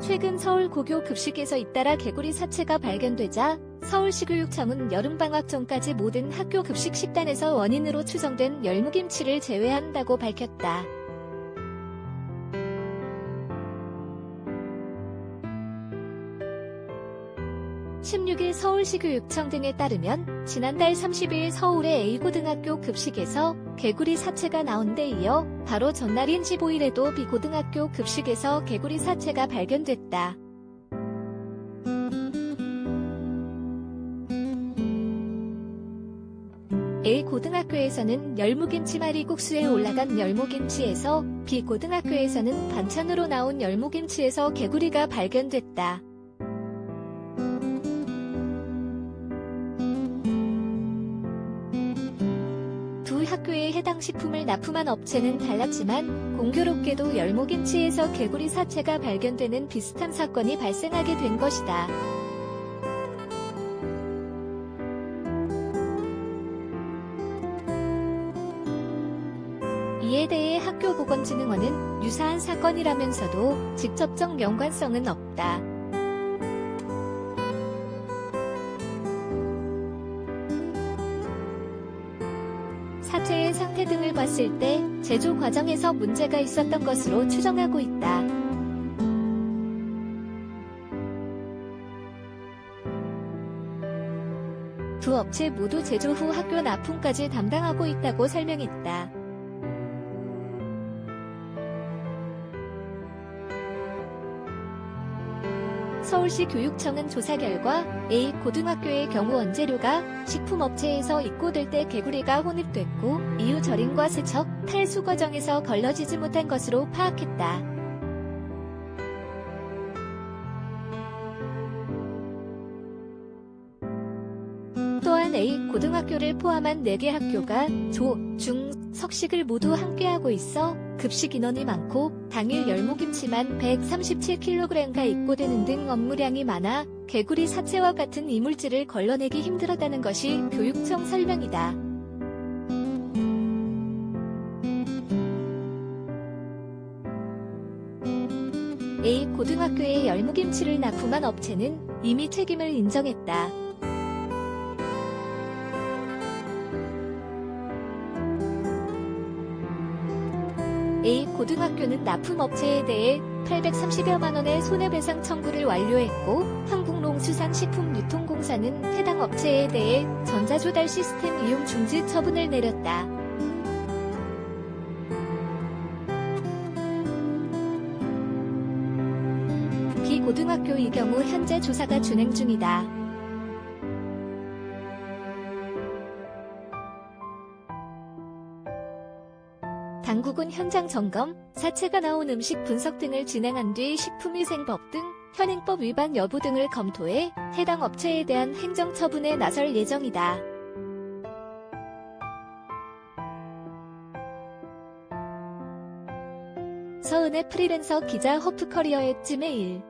최근 서울 고교 급식에서 잇따라 개구리 사체가 발견되자 서울시교육청은 여름방학 전까지 모든 학교 급식 식단에서 원인으로 추정된 열무김치를 제외한다고 밝혔다. (16일) 서울시 교육청 등에 따르면 지난달 (30일) 서울의 A고등학교 급식에서 개구리 사체가 나온 데 이어 바로 전날인 15일에도 B고등학교 급식에서 개구리 사체가 발견됐다. A 고등학교에서는 열무김치말이 국수에 올라간 열무김치에서 B 고등학교에서는 반찬으로 나온 열무김치에서 개구리가 발견됐다. 학교의 해당 식품을 납품한 업체는 달랐지만 공교롭게도 열무김치에서 개구리 사체가 발견되는 비슷한 사건이 발생하게 된 것이다. 이에 대해 학교보건진흥원은 유사한 사건이라면서도 직접적 연관성은 없다. 사체의 상태 등을 봤을 때 제조 과정에서 문제가 있었던 것으로 추정하고 있다. 두 업체 모두 제조 후 학교 납품까지 담당하고 있다고 설명했다. 서울시 교육청은 조사 결과 A 고등학교의 경우 원재료가 식품업체에서 입고될 때 개구리가 혼입됐고 이후 절임과 세척, 탈수 과정에서 걸러지지 못한 것으로 파악했다. 또한 A 고등학교를 포함한 4개 학교가 조, 중, 석식을 모두 함께하고 있어 급식 인원이 많고 당일 열무김치만 137kg가 입고되는 등 업무량이 많아 개구리 사체와 같은 이물질을 걸러내기 힘들었다는 것이 교육청 설명이다. A 고등학교에 열무김치를 납품한 업체는 이미 책임을 인정했다. A 고등학교는 납품업체에 대해 830여만 원의 손해배상 청구를 완료했고 한국농 수산식품유통공사는 해당 업체에 대해 전자조달 시스템 이용 중지 처분을 내렸다. B 고등학교의 경우 현재 조사가 진행 중이다. 당국은 현장 점검, 사체가 나온 음식 분석 등을 진행한 뒤 식품위생법 등 현행법 위반 여부 등을 검토해 해당 업체에 대한 행정처분에 나설 예정이다. 서은의 프리랜서 기자 허프커리어의 찌메일